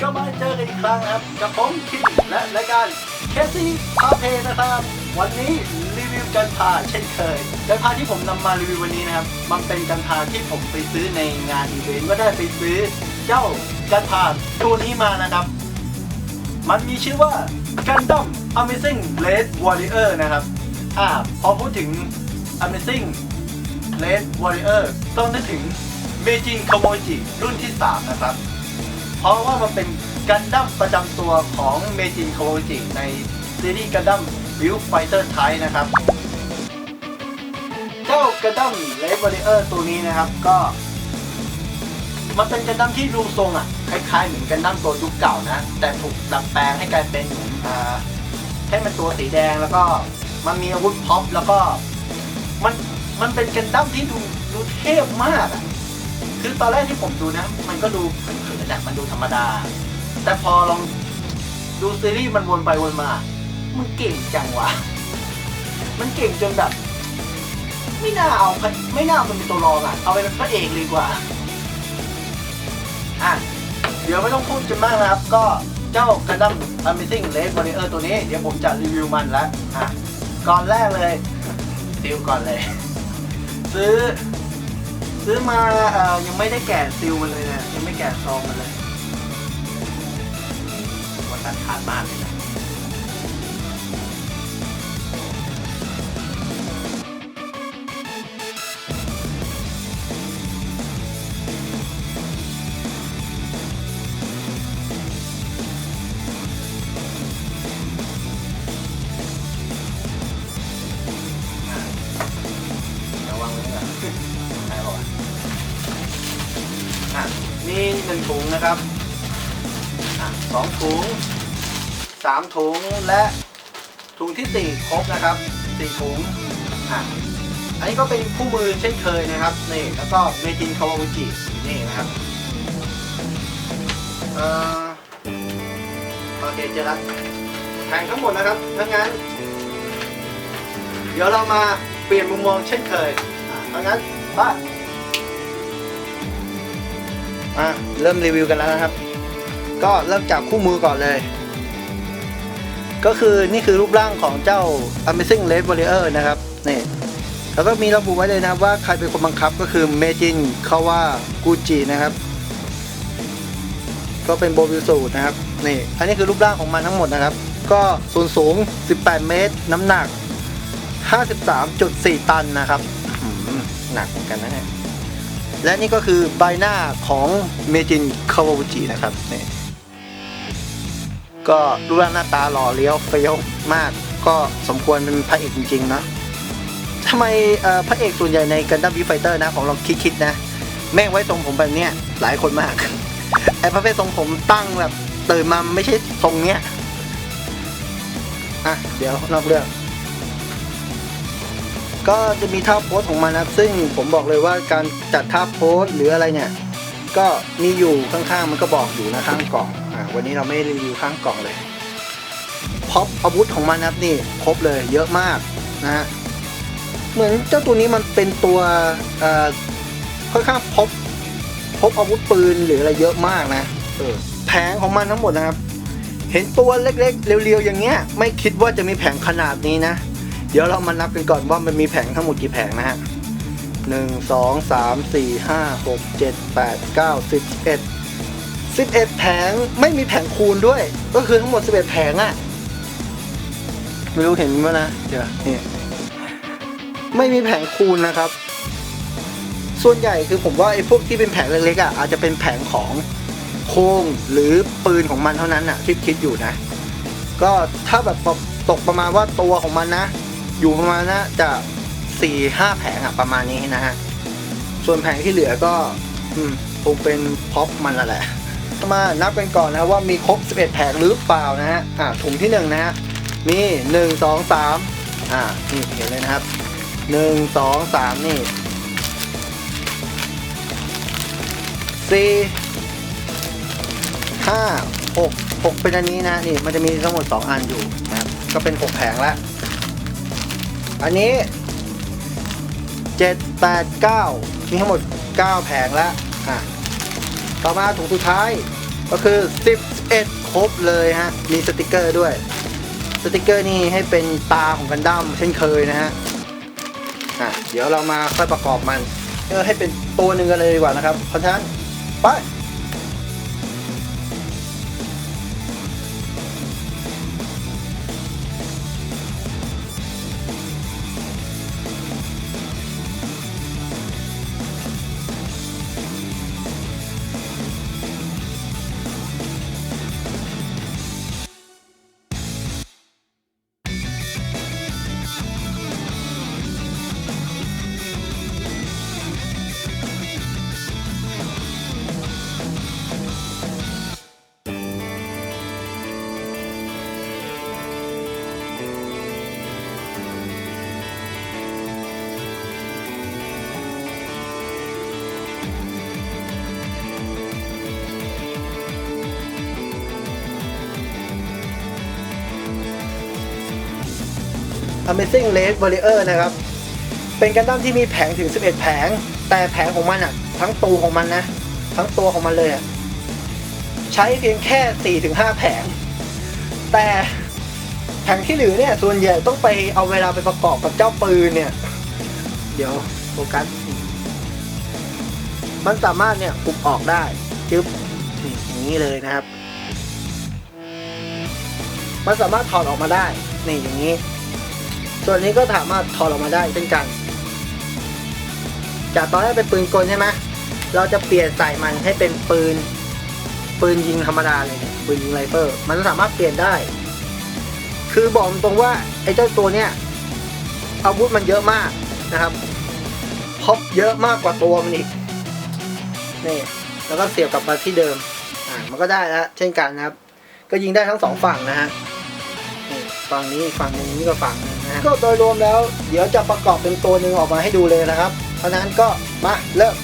ก็มาเจอกันอีกครั้งครับ กับผมคิมและรายการเคซี่พาเพนะครับ วันนี้รีวิวกันพาเช่นเคยกันพาที่ผมนำมารีวิววันนี้นะครับ มันเป็นกันพาที่ผมไปซื้อในงานอีเวนต์ก็ได้ไปซื้อ เจ้ากันพาตัวนี้มานะครับ มันมีชื่อว่า Gundam Amazing Red Warrior นะครับ อ่าพอพูดถึง Amazing Red Warrior ต้องนึกถึงเมจินคาโมจิรุ่นที่ 3 นะครับ เพราะว่ามันเป็นกันดั้มประจำตัวของเมจินคาโมจิในซีรีส์กันดั้มวิวไฟเตอร์ไทนะครับ เจ้ากันดั้มเลดวอริเออร์ตัวนี้นะครับก็ มันเป็นกันดั้มที่รูปทรงอะคล้ายๆเหมือนกันดั้มตัวยุคเก่านะ แต่ถูกดัดแปลงให้กลายเป็นเหมือนอ่าให้มันตัวสีแดงแล้วก็มันมีอาวุธพ็อปแล้วก็มันมันเป็นกันดั้มที่ดูดูเทพมากอะ คือตอนแรกที่ผมดูนะ มันก็ดูเผินๆนะมันดูธรรมดา แต่พอลองดูซีรีส์มันวนไปวนมา มันเก่งจังวะ มันเก่งจนแบบ ไม่น่าเอาไม่น่าเอามันเป็นตัวรองอะเอาไปเป็นพระเอกเลยกว่า อะ เดี๋ยวไม่ต้องพูดกันมากนะครับ ก็เจ้ากระดัม Amazing Red Warrior ตัวนี้ เดี๋ยวผมจะรีวิวมันแล้วอะก่อนแรกเลยซิลก่อนเลย ซื้อ ซื้อมาเอ่อยังไม่ได้แกะซิลมันเลยนะยังไม่แกะซองมันเลย วันตัดขาดมากเลยนะ นี่หนึ่งถุงนะครับสองถุงสามถุงและถุงที่สี่ครบนะครับสี่ถุงอะอันนี้ก็เป็นคู่มือเช่นเคยนะครับนี่แล้วก็เมจินคาวาวุจินี่นะครับเอ่อโอเคเจอแล้วแผงทั้งหมดนะครับทั้างนั้น เดี๋ยวเรามาเปลี่ยนมุมมองเช่นเคยอะทั้างนั้นบ้า อะเริ่มรีวิวกันแล้วนะครับ ก็เริ่มจากคู่มือก่อนเลย ก็คือนี่คือรูปร่างของเจ้า Amazing Red Warrior นะครับนี่แล้วก็มีระบุไว้เลยนะว่าใครเป็นคนบังคับก็คือเมจินคาวากูจินะครับ ก็เป็นโบวิลสูตรนะครับนี่อันนี้คือรูปร่างของมันทั้งหมดนะครับ ก็ส่วนสูง 18 เมตร น้ำหนัก 53.4 ตันนะครับอื้อหือหนักเหมือนกันนะเนี่ย และนี่ก็คือใบหน้าของเมจินคาวาวุจินะครับนี่ก็รูปร่างหน้าตาหล่อเลี้ยวเฟี้ยวมาก ก็สมควรเป็นพระเอกจริงๆนะทำไมพระเอกส่วนใหญ่ในกันดั้มบีไฟเตอร์นะผมลองคิดๆนะ แม่งไว้ทรงผมแบบเนี้ยหลายคนมากไอ้ประเภททรงผมตั้งแบบตื่นมาไม่ใช่ทรงเนี้ยอะเดี๋ยวนอกเรื่อง ก็จะมีท่าโพสของมันนะครับซึ่งผมบอกเลยว่าการจัดท่าโพสหรืออะไรเนี่ย ก็มีอยู่ข้างๆมันก็บอกอยู่นะข้างกล่องอ่าวันนี้เราไม่รีวิวข้างกล่องเลยพ็อปอาวุธของมันนะครับนี่ครบเลยเยอะมากนะฮะเหมือนเจ้าตัวนี้มันเป็นตัวเอ่อค่อนข้างพบพบอาวุธปืนหรืออะไรเยอะมากนะออแผงของมันทั้งหมดนะครับ เห็นตัวเล็กๆ เรียวๆอย่างเงี้ย ไม่คิดว่าจะมีแผงขนาดนี้นะ เดี๋ยวเรามานับกันก่อนว่ามันมีแผงทั้งหมดกี่แผงนะฮะหนึ่งสองสามสี่ห้าหกเจ็ดแปดเก้าสิบเอ็ดสิบเอ็ดแผงไม่มีแผงคูณด้วย ก็คือทั้งหมดสิบเอ็ดแผงอะไม่รู้เห็นมั้ยนะ เดี๋ยวนี่ไม่มีแผงคูณนะครับ ส่วนใหญ่คือผมว่าไอ้พวกที่เป็นแผงเล็กๆอะอาจจะเป็นแผงของโครงหรือปืนของมันเท่านั้นอะที่คิดอยู่นะ ก็ถ้าแบบตกประมาณว่าตัวของมันนะ อยู่ประมาณนะจะสี่ห้าแผงอะประมาณนี้นะฮะ ส่วนแผงที่เหลือก็ อืมคงเป็นพ็อปมันนั่นแหละมานับกันก่อนนะว่ามีครบ 11 แผงหรือเปล่านะฮะอ่าถุงที่หนึ่งนะฮะ มีหนึ่งสองสามอ่านี่เห็นเลยนะครับหนึ่งสองสามนี่สี่ห้าหกหกเป็นอันนี้นะนี่มันจะมีทั้งหมดสองอันอยู่นะครับ ก็เป็นหกแผงแล้ว อันนี้เจ็ดแปดเก้ามีทั้งหมดเก้าแผงแล้วอะต่อมาถุงสุดท้ายก็คือ11ครบเลยฮะ มีสติกเกอร์ด้วย สติกเกอร์นี่ให้เป็นตาของกันดั้มเช่นเคยนะฮะอะเดี๋ยวเรามาค่อยประกอบมันเออให้เป็นตัวหนึ่งกันเลยดีกว่านะครับเพราะฉะนั้นไป Amazing Race Warrior นะครับ เป็นกันดั้มที่มีแผงถึง 11 แผง แต่แผงของมันอะทั้งตัวของมันนะ ทั้งตัวของมันเลยอะใช้เพียงแค่ 4-5 แผง แต่แผงที่เหลือเนี่ยส่วนใหญ่ต้องไปเอาเวลาไปประกอบกับเจ้าปืนเนี่ย เดี๋ยวโฟกัสมันสามารถเนี่ยปุบออกได้จึ๊บอย่างนี้เลยนะครับ มันสามารถถอดออกมาได้ นี่อย่างนี้ ส่วนนี้ก็สามารถถอดออกมาได้เช่นกัน จากตอนแรกเป็นปืนกลใช่ไหมเราจะเปลี่ยนใส่มันให้เป็นปืน ปืนยิงธรรมดาเลยเนี่ยปืนยิงไรเฟิลมันสามารถเปลี่ยนได้ คือบอกตรงว่าไอ้เจ้าตัวเนี้ยอาวุธมันเยอะมากนะครับพบเยอะมากกว่าตัวมันอีกนี่แล้วก็เสียบกลับมาที่เดิมอ่ามันก็ได้แล้วเช่นกันนะครับ ก็ยิงได้ทั้งสองฝั่งนะฮะฝั่งนี้ฝั่งนึงนี่ก็ฝั่งนึง ก็โดยรวมแล้ว เดี๋ยวจะประกอบเป็นตัวหนึ่งออกมาให้ดูเลยนะครับ เพราะนั้นก็มาเริ่ม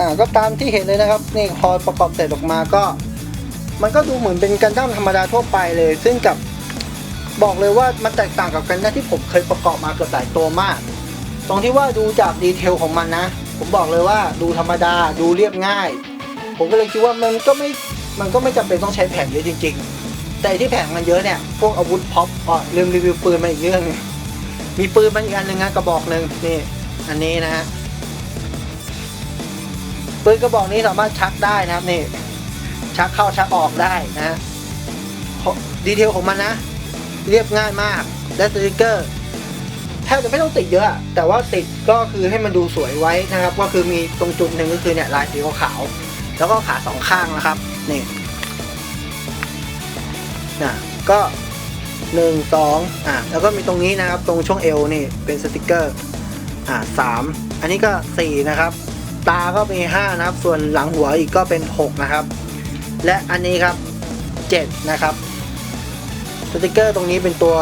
อ่าก็ตามที่เห็นเลยนะครับนี่พอประกอบเสร็จออกมาก็ มันก็ดูเหมือนเป็นกันดั้มธรรมดาทั่วไปเลย ซึ่งกับบอกเลยว่ามันแตกต่างกับกันดั้มที่ผมเคยประกอบมาเกือบหลายตัวมาก ตรงที่ว่าดูจากดีเทลของมันนะ ผมบอกเลยว่าดูธรรมดาดูเรียบง่าย ผมก็เลยคิดว่ามันก็ไม่มันก็ไม่จำเป็นต้องใช้แผงเยอะจริง ๆ แต่ที่แผงมันเยอะเนี่ย พวกอาวุธพ็อปอ๋อลืมรีวิวปืนมาอีกเรื่องหนึงมีปืนมันอีกอันหนึ่งนะกระบอกหนึ่งนี่อันนี้นะฮะปืนกระบอกนี้สามารถชักได้นะครับนี่ชักเข้าชักออกได้นะฮะดีเทลของมันนะ เรียบง่ายมากและสติกเกอร์ แทบจะไม่ต้องติดเยอะ แต่ว่าติดก็คือให้มันดูสวยไว้นะครับ ก็คือมีตรงจุดหนึ่งก็คือเนี่ยลายสีขาวๆแล้วก็ขาสองข้างนะครับนี่นะก็หนึ่งสองอะแล้วก็มีตรงนี้นะครับ ตรงช่วงเอวนี่เป็นสติกเกอร์อ่าสามอันนี้ก็สี่นะครับ ตาก็มีห้านะครับ ส่วนหลังหัวอีกก็เป็นหกนะครับ และอันนี้ครับ7นะครับสติกเกอร์ตรงนี้เป็นตัว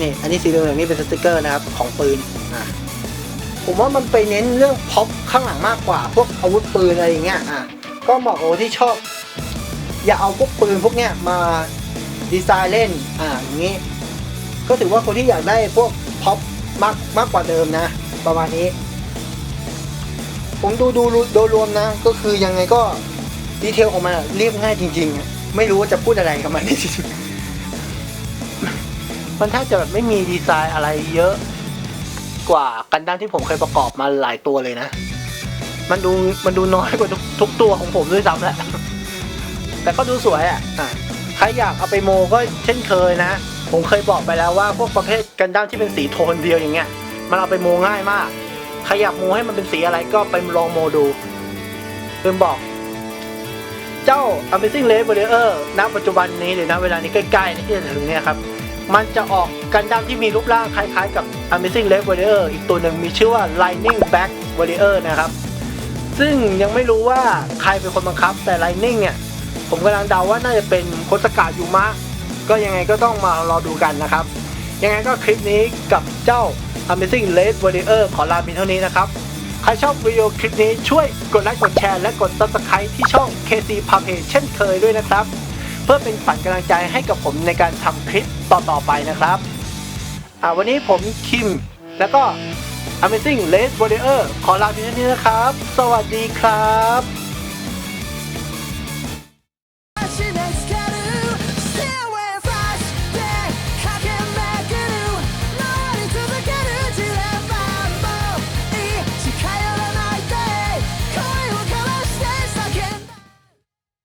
นี่อันนี้สีเหลืองนี่เป็นสติกเกอร์นะครับของปืนอะผมว่ามันไปเน้นเรื่องพ็อปข้างหลังมากกว่า พวกอาวุธปืนอะไรอย่างเงี้ยอะก็เหมาะกับคนที่ชอบ อย่าเอาพวกปืนพวกเนี้ยมาดีไซน์เล่นอ่าอย่างงี้ ก็ถือว่าคนที่อยากได้พวกพ็อปมากมากกว่าเดิมนะ ประมาณนี้ ผมดูดูโดยรวมนะ ก็คือยังไงก็ดีเทลของมันเรียบง่ายจริง ๆ ไม่รู้ว่าจะพูดอะไรกับมันจริง มันแทบจะแบบไม่มีดีไซน์อะไรเยอะกว่ากันดั้มที่ผมเคยประกอบมาหลายตัวเลยนะ มันดูมันดูน้อยกว่าทุกทุกตัวของผมด้วยซ้ำแหละ แต่ก็ดูสวยอะอะใครอยากเอาไปโมก็เช่นเคยนะ ผมเคยบอกไปแล้วว่าพวกประเภทกันดั้มที่เป็นสีโทนเดียวอย่างเงี้ย มันเอาไปโมง่ายมาก ใครอยากโมให้มันเป็นสีอะไรก็ไปลองโมดูลืมบอก เจ้า Amazing Race Warrior ณปัจจุบันนี้หรือณเวลานี้ใกล้ๆที่จะถึงเนี่ยครับ มันจะออกกันดั้มที่มีรูปร่างคล้ายๆกับ Amazing Race Warrior อีกตัวหนึ่งมีชื่อว่า Lightning Back Warrior นะครับ ซึ่งยังไม่รู้ว่าใครเป็นคนบังคับแต่ Lightning เนี่ย ผมกำลังเดาว่าน่าจะเป็นโคสกายูมะก็ยังไงก็ต้องมารอดูกันนะครับ ยังไงก็คลิปนี้กับเจ้า Amazing Race Warrior ขอลาเพียงเท่านี้นะครับใครชอบวิดีโอคลิปนี้ช่วยกดไลค์กดแชร์และกด subscribe ที่ช่อง KC p a p a เช่นเคยด้วยนะครับ เพื่อเป็นขวัญกำลังใจให้กับผมในการทำคลิปต่อๆไปนะครับอ่าวันนี้ผมคิม แล้วก็ Amazing Race Warrior ขอลาเพียงเท่านี้นะครับ สวัสดีครับ